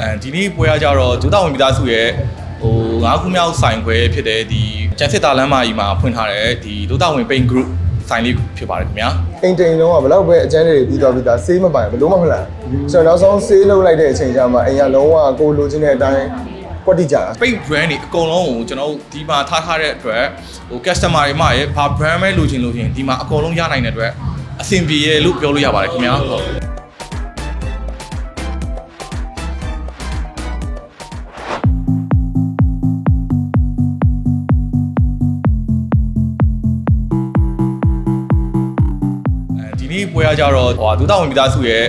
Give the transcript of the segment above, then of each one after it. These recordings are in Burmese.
အဲဒီနေ့ပွဲရကြတော့ဒုတာဝင်မိသားစုရဲ့ဟိုငါးခုမြောက်ဆိုင်ခွဲဖြစ်တဲ့ဒီကျန်စစ်တာလမ်းမကြီးမှာဖွင့်ထားတဲ့ဒီဒုတာဝင် paint group ဆိုင်လေးဖြစ်ပါတယ်ခင်ဗျာအိမ်တိန်လုံးကဘယ်တော့ပဲအကျန်းတွေပြီးတော့ပြီးသားဆေးမပိုင်ဘယ်လို့မှမလားဆိုတော့နောက်ဆုံးဆေးလုံးလိုက်တဲ့အချိန်ကျမှအိမ်ကလုံးဝကိုလိုချင်တဲ့အတိုင်းကွက်တိကြတာ paint brand တွေအကုန်လုံးကိုကျွန်တော်တို့ဒီမှာထားထားတဲ့အတွက်ဟို customer တွေမှရဲ့ဘာ brand ပဲလိုချင်လို့ရှင်ဒီမှာအကုန်လုံးရနိုင်တဲ့အတွက်အဆင်ပြေရဲ့လို့ပြောလို့ရပါတယ်ခင်ဗျာဟုတ် ကြတော့ဟိုဒုတာဝင်မိသားစုရဲ့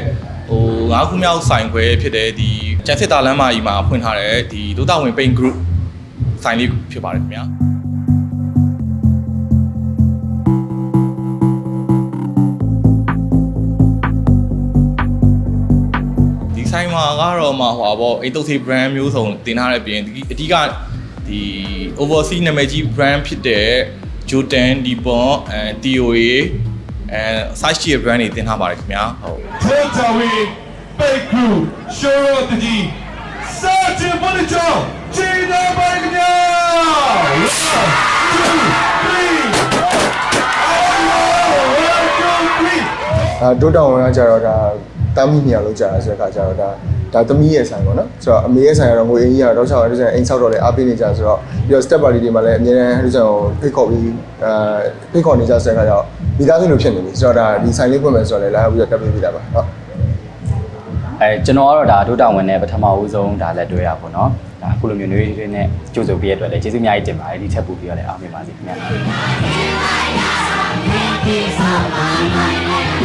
ဟိုငါးခုမြောက်ဆိုင်ခွဲဖြစ်တဲ့ဒီကျန်စစ်တာလမ်းမကြီးမှာဖွင့်ထားတဲ့ဒီဒုတာဝင် paint group ဆိုင်လေးဖြစ်ပါတယ်ခင်ဗျာဒီဆိုင်မှာကတော့မှဟိုပါပေါ့အိတ်တုတ်စီ brand မျိုးစုံတင်ထားတဲ့ပြင်ဒီအဓိကဒီ overseas နာမည်ကြီး brand ဖြစ်တဲ့ Jordan, Nippon, and TOA အဲ size ကြီး brand တွေတင်ထားပါတယ်ခင်ဗျာဟုတ် Takeaway, Big Crew, Show Up the D, Sergeant Monitor, Gina Bagna! One, two, three, welcome, please! ဒါဒုတောင်ဝင်ကကြတော့ဒါတမ်းမိမြောက်လောက်ကြတာဆိုတဲ့ခါကျတော့ဒါဒါသမီးရဲ့ဆိုင်ပေါ့နော်ဆိုတော့အမေရဲ့ဆိုင်ကတော့ငွေအင်းကြီးကတော့တော့ချောင်းအဲ့ဒါအိမ်ဆောက်တော့လေအားပေးနေကြဆိုတော့ပြီးတော့ step party တွေမှာလည်းအများနဲ့အဲ့ဒါဖိတ်ခေါ်ပြီးအဲဖိတ်ခေါ်နေကြဆိုတဲ့ခါကျတော့ မိသားစုလိုဖြစ်နေပြီဆိုတော့ဒါဒီဆိုင်လေးဖွင့်မယ်ဆိုတော့လည်းလာပြီးတော့တက်ပေးပြတာပါဟုတ်အဲကျွန်တော်ကတော့ဒါဒုတာဝန်နဲ့ပထမဦးဆုံးဒါလက်တွဲရပါတော့။ဒါအခုလိုမျိုးမျိုးလေးနဲ့ကြိုးစုပ်ပြရတဲ့အတွက်လည်းကျေးဇူးအများကြီးတင်ပါတယ်ဒီထက်ပိုပြီးတော့လည်းအားပေးပါစေခင်ဗျာ။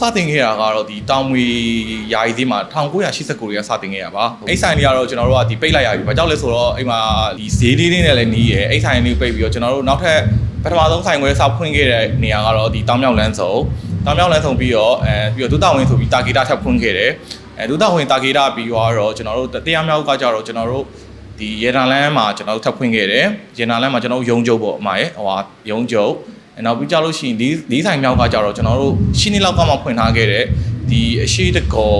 စတင်ခဲ့တာကတော့ဒီတောင်မွေယာယီသေးမှာ1989တွေကစတင်ခဲ့ရပါအဲ့ဆိုင်လေးကတော့ကျွန်တော်တို့ကဒီပိတ်လိုက်ရပြီဘာကြောင့်လဲဆိုတော့အဲ့မှာဒီဈေးလေးလေးနဲ့လည်းနီးရယ်အဲ့ဆိုင်လေးပိတ်ပြီးတော့ကျွန်တော်တို့နောက်ထပ်ပထမဆုံးဆိုင်ခွဲစဖွင့်ခဲ့တဲ့နေရာကတော့ဒီတောင်မြောက်လမ်းစုံတောင်မြောက်လမ်းစုံပြီးတော့အဲပြီးတော့ဒုတောင်ဝင်ဆိုပြီးတာဂီတာထပ်ဖွင့်ခဲ့တယ်အဲဒုတောင်ဝင်တာဂီတာပြီးတော့ကျွန်တော်တို့တရားမြောက်ကကြတော့ကျွန်တော်တို့ဒီရေနံလန်းမှာကျွန်တော်တို့ထပ်ဖွင့်ခဲ့တယ်ရေနံလန်းမှာကျွန်တော်တို့ရုံကျုပ်ပေါ့အမရဲ့ဟိုဟာရုံကျုပ်အဲ နောက်ပြီးကြလို့ရှိရင်လေးလေးဆိုင်မြောက်ကကြတော့ကျွန်တော်တို့ရှင်းနေလောက်ကမှဖွင့်ထားခဲ့တဲ့ဒီအရှိတကုံ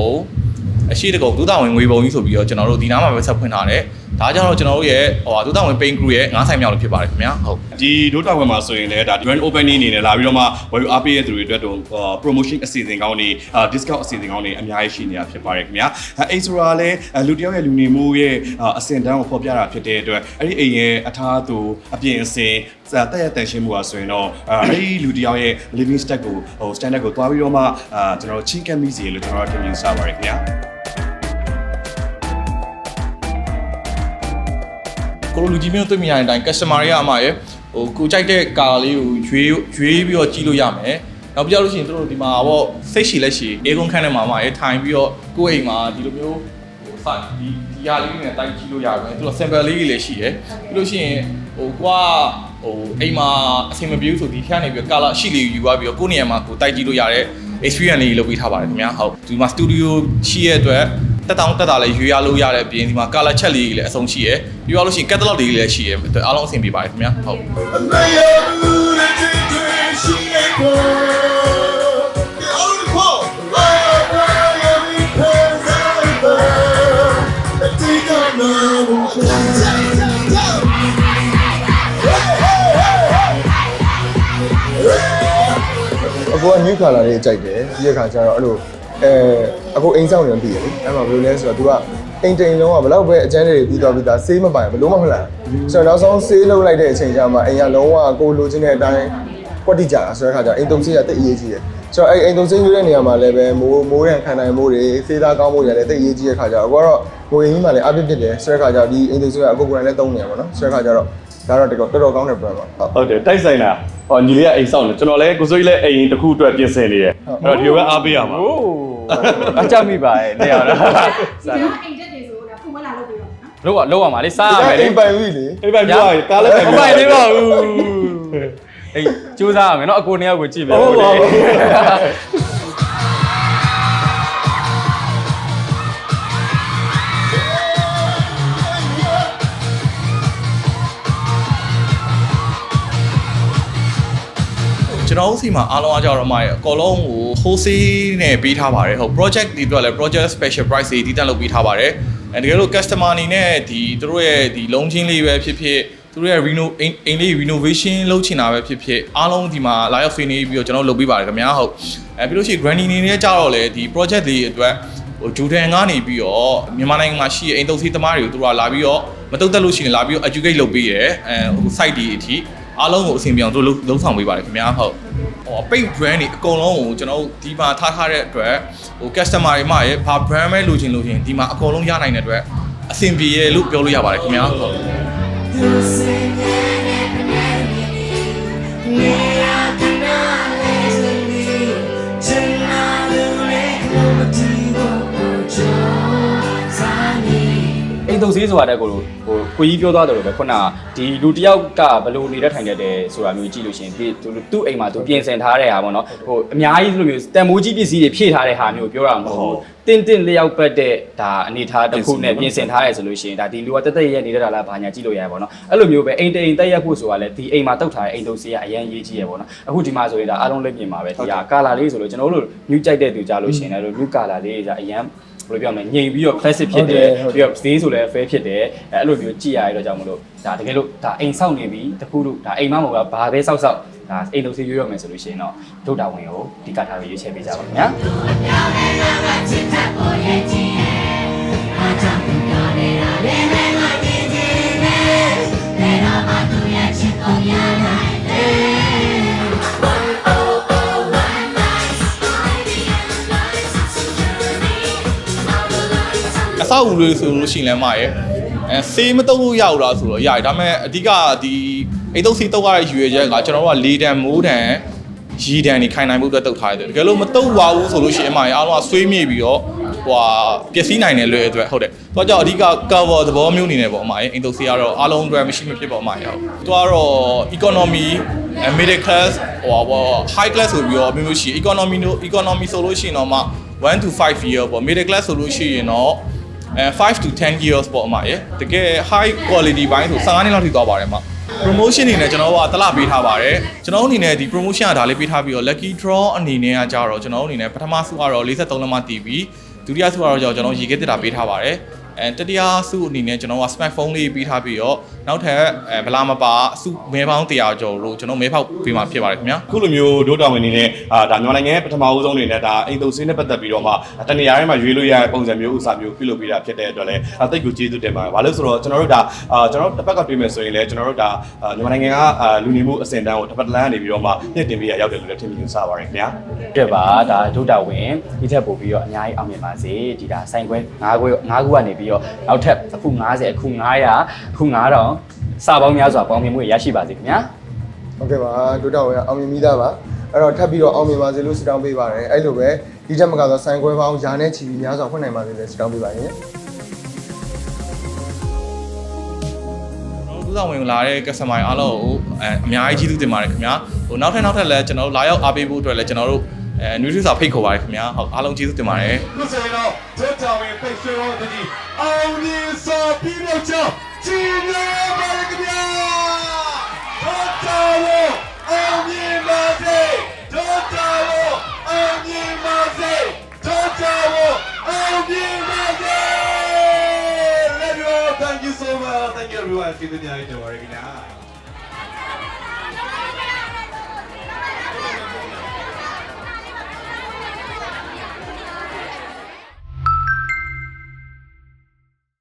အရှိတကုံဒုတာဝင်ငွေပုံကြီးဆိုပြီးတော့ကျွန်တော်တို့ဒီနားမှာပဲဆက်ဖွင့်ထားတယ် ဒါကြတော့ကျွန်တော်တို့ရဲ့ဟိုဟာဒုတာဝင် paint group ရဲ့ငါးဆိုင်မြောက်လို့ဖြစ်ပါတယ်ခင်ဗျာဟုတ်ဒီဒိုတာဝင်မှာဆိုရင်လည်းဒါ grand opening အနေနဲ့လာပြီးတော့မှဝယ်ယူအားပေးရတဲ့သူတွေအတွက်တော့ promotion အစီအစဉ်ကောင်းတွေ discount အစီအစဉ်ကောင်းတွေအများကြီးရှိနေတာဖြစ်ပါတယ်ခင်ဗျာအဲဆိုတာလည်းလူတစ်ယောက်ရဲ့လူနေမှုရဲ့အစဉ်တန်းကိုဖော်ပြတာဖြစ်တဲ့အတွက်အဲ့ဒီအိမ်ရဲ့အထားသူအပြင်အစင်တက်ရတန်ရှင်းမှုပါဆိုရင်တော့အဲ့ဒီလူတစ်ယောက်ရဲ့ living standard ကိုဟို standard ကိုတွားပြီးတော့မှအာကျွန်တော်တို့ချင်းကပ်မိစီလို့ကျွန်တော်တို့ထင်မြင်စပါတယ်ခင်ဗျာ ကိုလိုလူကြီးမျိုးတွေ့မြင်ရတဲ့အတိုင်း customer တွေကအမရဲ့ဟိုကိုကြိုက်တဲ့ကာလေးကိုရွေးရွေးပြီးတော့ကြည့်လို့ရမယ်နောက်ပြလို့ရှိရင်တို့ဒီမှာပေါ့စိတ်ရှည်လက်ရှည်အေးကုန်းခန်းထဲမှာအမရဲ့ထိုင်ပြီးတော့ကိုယ့်အိမ်မှာဒီလိုမျိုးဟိုစဒီဒီဟာလေးနဲ့တိုက်ကြည့်လို့ရမယ်သူတို့ sample လေးတွေလည်းရှိတယ်ပြီးလို့ရှိရင်ဟိုကွာဟိုအိမ်မှာအဆင်မပြေဘူးဆိုဒီထက်နေပြီး color ရှိလေးယူသွားပြီးတော့ကိုယ့်နေရာမှာကိုတိုက်ကြည့်လို့ရတဲ့ experience လေးလုပ်ပေးထားပါတယ်ခင်ဗျာဟုတ်ဒီမှာ studio ရှိရဲ့အတွက် တက်တောင်းတက်တာလည်းရွေးရလို့ရတဲ့အပြင်ဒီမှာ color ချက်လေးတွေလည်းအဆုံးရှိရယ်ပြီးတော့လို့ရှိရင် catalog တွေလည်းရှိရယ်အားလုံးအဆင်ပြေပါတယ်ခင်ဗျာဟုတ်အကိုက new color လေးကြိုက်တယ်ပြီးတဲ့ခါကျတော့အဲ့လိုအဲ အခုအိမ်ဆောင်နေပြီလေအဲ့မှာဘယ်လိုလဲဆိုတော့ तू ကအိမ်တိန်လုံးကဘယ်တော့ပဲအကျန်းတွေပြီးသွားပြီးသားဆေးမပိုင်ဘယ်လို့မှမလှမ်းဆိုတော့နောက်ဆုံးဆေးလုံးလိုက်တဲ့အချိန်ကျမှအိမ်ကလုံးဝကိုလိုချင်တဲ့အတိုင်းကွက်တိကြတာဆိုတဲ့ခါကျအိမ်တုံဆေးကတိတ်အရေးကြီးတယ်ဆိုတော့အဲ့အိမ်တုံဆေးယူတဲ့နေရာမှာလည်းပဲမိုးမိုးရန်ခံနိုင်မှုတွေဆေးသားကောင်းမှုတွေလည်းတိတ်အရေးကြီးတဲ့ခါကျတော့အခုကတော့ကိုအိမ်ကြီးမှလည်းအပြစ်ဖြစ်တယ်ဆိုတဲ့ခါကျတော့ဒီအိမ်တုံဆေးကအကိုကိုယ်တိုင်လည်းသုံးနေရပါတော့ဆိုတဲ့ခါကျတော့ဒါတော့တော်တော်တော်ကောင်းတဲ့ brand ပါဟုတ် ဟုတ်တယ်တိုက်ဆိုင်တာဟောညီလေးကအိမ်ဆောင်တယ်ကျွန်တော်လည်းကိုစိုးကြီးလည်းအိမ်တစ်ခုအတွက်ပြင်ဆင်နေတယ်အဲ့တော့ဒီလိုပဲအားပေးရမှာ โอ้ အကြမိပါရဲ့နေရာတော့ဒီကအိမ်တက်တွေဆိုတော့ဖုန်းမလာလုပ်ပြီးတော့နော်လောက်လောက်ရမှာလေစားရမယ်လေအိမ်ပိုင်ပြီလေအဲ့ဘက်ပြောရရင်ကားလည်းပဲမပိုင်သေးပါဘူးအေးစူးစမ်းရမယ်နော်အကိုနှစ်ယောက်ကိုကြည့်မယ်ဟုတ်ပါဘူး ကျွန်တော်တို့စီမှာအားလုံးအားကြတော့မှအကောလုံးကို wholesale နဲ့ပေးထားပါတယ်ဟုတ် project ဒီအတွက်လည်း project special price တွေတည်တံ့လုပ်ပေးထားပါတယ်အဲတကယ်လို့ customer အနေနဲ့ဒီသူတို့ရဲ့ဒီလုံးချင်းလေးပဲဖြစ်ဖြစ်သူတို့ရဲ့ reno အိမ်အိမ်လေး renovation လုပ်ချင်တာပဲဖြစ်ဖြစ်အားလုံးဒီမှာလာရောက်ဆွေးနွေးပြီးတော့ကျွန်တော်လုပ်ပေးပါတယ်ခင်ဗျာဟုတ်အဲပြီးလို့ရှိရင် granny အနေနဲ့ကြတော့လေဒီ project လေးအတွက်ဟိုဂျူဒန်ကနေပြီးတော့မြန်မာနိုင်ငံမှာရှိတဲ့အိမ်သုံးစီးသမားတွေကိုသူတို့ကလာပြီးတော့မတုတ်တက်လို့ရှိရင်လာပြီးတော့ educate လုပ်ပေးရဲအဲဟို site ဒီအထိအားလုံးကိုအဆင်ပြေအောင်သူတို့လုံးဆောင်ပေးပါတယ်ခင်ဗျာဟုတ် ဟို paid brand တွေအကုန်လုံးကိုကျွန်တော်တို့ဒီမှာထားထားတဲ့အတွက်ဟို customer တွေမှရဲ့ဘာ brand ပဲလိုချင်လို့ရှင်ဒီမှာအကုန်လုံးရနိုင်တဲ့အတွက်အဆင်ပြေရလို့ပြောလို့ရပါတယ်ခင်ဗျာဟုတ် အိမ်တုံစည်းဆိုတာတဲ့ကိုလိုဟိုကိုကြီးပြောသွားတယ်လို့ပဲခုနကဒီလူတစ်ယောက်ကဘယ်လိုနေတဲ့ထိုင်တဲ့တယ်ဆိုတာမျိုးကြည့်လို့ရှိရင်ဒီသူသူ့အိမ်မှာသူပြင်ဆင်ထားတဲ့ဟာပေါ့နော်ဟိုအများကြီးလိုမျိုးတန်မိုးကြီးပစ္စည်းတွေဖြည့်ထားတဲ့ဟာမျိုးပြောတာမဟုတ်ဘူးတင်းတင်းလျောက်ပတ်တဲ့ဒါအနေထားတစ်ခုနဲ့ပြင်ဆင်ထားရဲဆိုလို့ရှိရင်ဒါဒီလူကတက်တက်ရဲနေတဲ့တာလားဘာညာကြည့်လို့ရတယ်ပေါ့နော်အဲ့လိုမျိုးပဲအိမ်တိမ်တက်ရက်ဖို့ဆိုတာလဲဒီအိမ်မှာတောက်ထားတဲ့အိမ်တုံစည်းကအရန်ရေးကြီးရပေါ့နော်အခုဒီမှာဆိုရင်ဒါအားလုံးလက်ပြင်ပါပဲဒီဟာကာလာလေးဆိုလို့ကျွန်တော်တို့ညူးကြိုက်တဲ့သူကြလို့ရှိရင်လည်းညူးကာလာလေးကအရန် ဘယ်လိုပြောမလဲငြိမ်ပြီးတော့ classic ဖြစ်တယ်ပြီးတော့ဈေးဆိုလည်း fair ဖြစ်တယ်အဲအဲ့လိုမျိုးကြည့်ရတဲ့တော့ကြောင့်မလို့ဒါတကယ်လို့ဒါအိမ်ဆောက်နေပြီတခုလို့ဒါအိမ်မမဟုတ်ဘူးဘာပဲဆောက်ဆောက်ဒါအိမ်လုံးစီရွရွမယ်ဆိုလို့ရှိရင်တော့ဒုတာဝင်ကိုဒီကထားပြီးရွေးချယ်ပေးကြပါခင်ဗျာ အဆောက်အဦလေးဆိုလို့ရှိရင်လည်းမရဲ့အဲဆေးမတုပ်လို့ရဘူးလားဆိုတော့ရတယ်ဒါပေမဲ့အဓိကဒီအိတ်တုပ်ဆေးတုပ်ရတဲ့ရွေချက်ကကျွန်တော်တို့ကလေတံမိုးတံရီတံနေခိုင်နိုင်မှုအတွက်တုပ်ထားရတယ်တကယ်လို့မတုပ်ပါဘူးဆိုလို့ရှိရင်အမရဲ့အားလုံးကဆွေးမြေ့ပြီးတော့ဟိုဟာပျက်စီးနိုင်တယ်လွယ်အတွက်ဟုတ်တယ်။သူကကြောင့်အဓိက cover သဘောမျိုးအနေနဲ့ပေါ့အမရဲ့အိမ်တုပ်ဆေးကတော့အားလုံးအတွက်မရှိမဖြစ်ပေါ့အမရဲ့ဟုတ်။သူကတော့ economy middle class ဟိုဟာပေါ့ high class ဆိုပြီးတော့မျိုးမျိုးရှိ economy တို့ economy ဆိုလို့ရှိရင်တော့မှ1 to 5 year ပေါ့ middle class ဆိုလို့ရှိရင်တော့ အဲ5 to 10 years ပေါ့အမရဲ့တကယ် high quality ဘိုင်းဆို15နှစ်လောက်ထိသွားပါတယ်အမ promotion အနေနဲ့ကျွန်တော်တို့ကတလပေးထားပါတယ်ကျွန်တော်တို့အနေနဲ့ဒီ promotion ကဒါလေးပေးထားပြီးတော့ lucky draw အနေနဲ့ကကြတော့ကျွန်တော်တို့အနေနဲ့ပထမဆုကတော့43လက်မှတီးပြီးဒုတိယဆုကတော့ကျွန်တော်ရေခဲတက်တာပေးထားပါတယ် အဲတတိယဆုအနေနဲ့ကျွန်တော်က smartphone လေးပေးထားပြီးတော့နောက်ထပ်အဲဗလာမပါဆုမဲပေါင်း100ကျော်လို့ကျွန်တော်မဲဖောက်ပေးမှာဖြစ်ပါတယ်ခင်ဗျာခုလိုမျိုးဒိုးတောင်ဝင်နေနဲ့အာဒါမြန်မာနိုင်ငံရဲ့ပထမဦးဆုံးအနေနဲ့ဒါအိမ်တုံစင်းနဲ့ပတ်သက်ပြီးတော့မှတနေရာတိုင်းမှာရွေးလို့ရတဲ့ပုံစံမျိုးဥစားမျိုးပြုလုပ်ပေးတာဖြစ်တဲ့အတွက်လည်းအသိကိုကျေးဇူးတင်ပါတယ်။ဘာလို့ဆိုတော့ကျွန်တော်တို့ဒါအာကျွန်တော်တို့တစ်ပတ်ကတွေ့မယ်ဆိုရင်လည်းကျွန်တော်တို့ဒါအာမြန်မာနိုင်ငံကအာလူနေမှုအဆင့်တန်းကိုတစ်ပတ်တလန်းကနေပြီးတော့မှညှင့်တင်ပေးရရောက်တယ်လို့လည်းထင်မြင်ယူဆပါတယ်ခင်ဗျာ။တဲ့ပါဒါဒုတာဝင်ဒီထက်ပို့ပြီးတော့အများကြီးအောင်မြင်ပါစေဒီဒါဆိုင်ခွဲ9ခွဲ9ခုကနေပြီးတော့နောက်ထပ်အခု90အခု900အခု9000စာပေါင်းများစွာပေါင်းမြင်မှုရရှိပါစေခင်ဗျာဟုတ်ကဲ့ပါဒုတော်ဝင်အောင်မြင်မိသားပါအဲ့တော့ထပ်ပြီးတော့အောင်မြင်ပါစေလို့ဆုတောင်းပေးပါတယ်အဲ့လိုပဲဒီချက်မကတော့ဆိုင်ခွဲပေါင်းယာနဲ့ချီပြီးများစွာဖွင့်နိုင်ပါစေလို့ဆုတောင်းပေးပါရင်ကျွန်တော်တို့ဆောင်ဝင်လာတဲ့ customer အားလုံးကိုအဲအများကြီးကျေးဇူးတင်ပါတယ်ခင်ဗျာဟိုနောက်ထပ်နောက်ထပ်လည်းကျွန်တော်တို့လာရောက်အားပေးဖို့အတွက်လည်းကျွန်တော်တို့ အဲ nutrition စာဖိတ်ခေါ်ပါတယ်ခင်ဗျာဟုတ်အားလုံးကျေးဇူးတင်ပါတယ်ခုဆိုရင်တော့ဒုတာဝင်ပိတ်ဆွဲတော်တည်းအောင်မြင်စွာပြီးတော့ချကြီးညာပါရခင်ဗျာဒုတာဝင်အောင်မြင်ပါစေဒုတာဝင်အောင်မြင်ပါစေဒုတာဝင်အောင်မြင်ပါစေ Let me all thank you so much thank you everyone ကျေးဇူးများတင်ပါတယ်ခင်ဗျာ